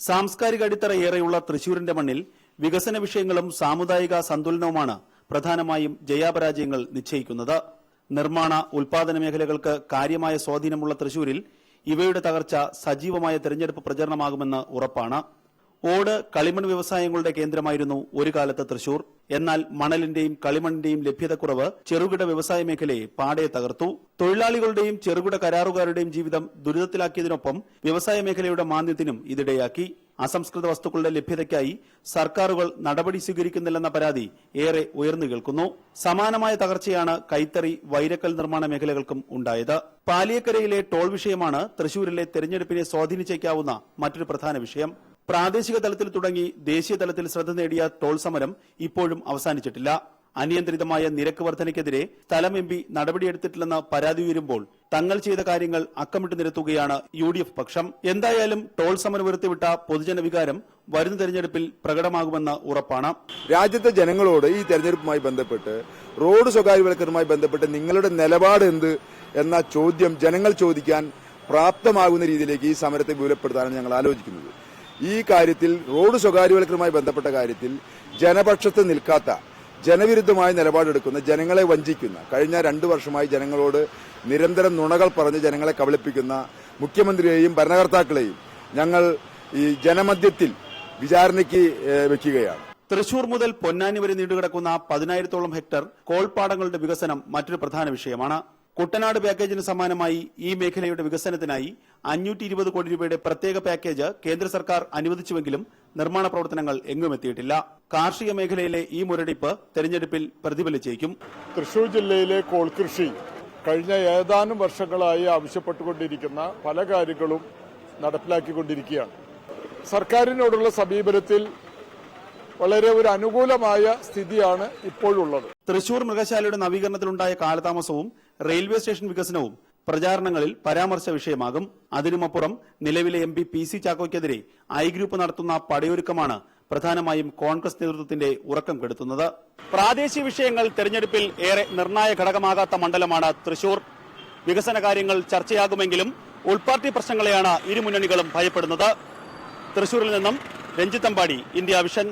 സാംസ്കാരിക അടിത്തറ ഏറെയുള്ള തൃശൂരിന്റെ മണ്ണിൽ വികസന വിഷയങ്ങളും സാമുദായിക സന്തുലനവുമാണ് പ്രധാനമായും ജയാപരാജയങ്ങൾ നിശ്ചയിക്കുന്നത്. നിർമ്മാണ ഉൽപാദന മേഖലകൾക്ക് കാര്യമായ സ്വാധീനമുള്ള തൃശൂരിൽ ഇവയുടെ തകർച്ച സജീവമായ തെരഞ്ഞെടുപ്പ് പ്രചരണമാകുമെന്ന് ഉറപ്പാണ്. ഓട് കളിമൺ വ്യവസായങ്ങളുടെ കേന്ദ്രമായിരുന്നു ഒരു കാലത്ത് തൃശൂർ. എന്നാൽ മണലിന്റെയും കളിമണ്ണിന്റെയും ലഭ്യതക്കുറവ് ചെറുകിട വ്യവസായ മേഖലയെ പാടെ തകർത്തു. തൊഴിലാളികളുടെയും ചെറുകിട കരാറുകാരുടെയും ജീവിതം ദുരിതത്തിലാക്കിയതിനൊപ്പം വ്യവസായ മേഖലയുടെ മാന്ദ്യത്തിനും ഇതിടയാക്കി. അസംസ്കൃത വസ്തുക്കളുടെ ലഭ്യതയ്ക്കായി സർക്കാരുകൾ നടപടി സ്വീകരിക്കുന്നില്ലെന്ന പരാതി ഏറെ ഉയർന്നു കേൾക്കുന്നു. സമാനമായ തകർച്ചയാണ് കൈത്തറി വൈരക്കൽ നിർമ്മാണ മേഖലകൾക്കും ഉണ്ടായത്. പാലിയക്കരയിലെ ടോൾ വിഷയമാണ് തൃശൂരിലെ തെരഞ്ഞെടുപ്പിനെ സ്വാധീനിച്ചേക്കാവുന്ന മറ്റൊരു പ്രധാന വിഷയം. പ്രാദേശിക തലത്തിൽ തുടങ്ങി ദേശീയ തലത്തിൽ ശ്രദ്ധ നേടിയ ടോൾ സമരം ഇപ്പോഴും അവസാനിച്ചിട്ടില്ല. അനിയന്ത്രിതമായ നിരക്ക് വർധനയ്ക്കെതിരെ സ്ഥലം എം പി നടപടിയെടുത്തിട്ടില്ലെന്ന് പരാതി ഉയരുമ്പോൾ തങ്ങൾ ചെയ്ത കാര്യങ്ങൾ അക്കമിട്ട് നിരത്തുകയാണ് യു ഡി എഫ് പക്ഷം. എന്തായാലും ടോൾ സമരം ഉയർത്തിവിട്ട പൊതുജനവികാരം വരുന്ന തെരഞ്ഞെടുപ്പിൽ പ്രകടമാകുമെന്ന് ഉറപ്പാണ്. രാജ്യത്തെ ജനങ്ങളോട് ഈ തെരഞ്ഞെടുപ്പുമായി ബന്ധപ്പെട്ട് റോഡ് സ്വകാര്യവൽക്കരണവുമായി ബന്ധപ്പെട്ട് നിങ്ങളുടെ നിലപാട് എന്ത് എന്ന ചോദ്യം ജനങ്ങൾ ചോദിക്കാൻ പ്രാപ്തമാകുന്ന രീതിയിലേക്ക് ഈ സമരത്തെ വിപുലപ്പെടുത്താനാണ് ഞങ്ങൾ ആലോചിക്കുന്നത്. ഈ കാര്യത്തിൽ റോഡ് സ്വകാര്യവൽക്കരണവുമായി ബന്ധപ്പെട്ട കാര്യത്തിൽ ജനപക്ഷത്ത് നിൽക്കാത്ത ജനവിരുദ്ധമായ നിലപാടെടുക്കുന്ന ജനങ്ങളെ വഞ്ചിക്കുന്ന കഴിഞ്ഞ രണ്ടു വർഷമായി ജനങ്ങളോട് നിരന്തരം നുണകൾ പറഞ്ഞ് ജനങ്ങളെ കബളിപ്പിക്കുന്ന മുഖ്യമന്ത്രിയെയും ഭരണകർത്താക്കളെയും ഞങ്ങൾ ഈ ജനമധ്യത്തിൽ വിചാരണയ്ക്ക് വെക്കുകയാണ്. തൃശൂർ മുതൽ പൊന്നാനി വരെ നീണ്ടുകിടക്കുന്ന പതിനായിരത്തോളം ഹെക്ടർ കോൾപാടങ്ങളുടെ വികസനം മറ്റൊരു പ്രധാന വിഷയമാണ്. കുട്ടനാട് പാക്കേജിന് സമാനമായി ഈ മേഖലയുടെ വികസനത്തിനായി അഞ്ഞൂറ്റി ഇരുപത് കോടി രൂപയുടെ പ്രത്യേക പാക്കേജ് കേന്ദ്ര സർക്കാർ അനുവദിച്ചുവെങ്കിലും നിർമ്മാണ പ്രവർത്തനങ്ങൾ എങ്ങുമെത്തിയിട്ടില്ല കാർഷിക മേഖലയിലെ ഈ മുരടിപ്പ് തെരഞ്ഞെടുപ്പിൽ പ്രതിഫലിച്ചേക്കും. തൃശൂർ ജില്ലയിലെ കോൾകൃഷി കഴിഞ്ഞ ഏതാനും വർഷങ്ങളായി ആവശ്യപ്പെട്ടുകൊണ്ടിരിക്കുന്ന പല കാര്യങ്ങളും നടപ്പിലാക്കിക്കൊണ്ടിരിക്കുകയാണ്. സർക്കാരിനോടുള്ള സമീപനത്തിൽ വളരെ ഒരു അനുകൂലമായ സ്ഥിതിയാണ് ഇപ്പോഴുള്ളത്. തൃശൂർ മൃഗശാലയുടെ നവീകരണത്തിലുണ്ടായ കാലതാമസവും റെയിൽവേ സ്റ്റേഷൻ വികസനവും പ്രചാരണങ്ങളിൽ പരാമർശ വിഷയമാകും. അതിനുമപ്പുറം നിലവിലെ എം പി പി സി ചാക്കോയ്ക്കെതിരെ ഐ ഗ്രൂപ്പ് നടത്തുന്ന പടയൊരുക്കമാണ് പ്രധാനമായും കോൺഗ്രസ് നേതൃത്വത്തിന്റെ ഉറക്കം കെടുത്തുന്നത്. പ്രാദേശിക വിഷയങ്ങൾ തെരഞ്ഞെടുപ്പിൽ ഏറെ നിർണായ ഘടകമാകാത്ത മണ്ഡലമാണ് തൃശൂർ. വികസന കാര്യങ്ങൾ ചർച്ചയാകുമെങ്കിലും ഉൾപാർട്ടി പ്രശ്നങ്ങളെയാണ് ഇരു മുന്നണികളും ഭയപ്പെടുന്നത്. തൃശൂരിൽ നിന്നും രഞ്ജിത്തമ്പാടി ഇന്ത്യ വിഷൻ.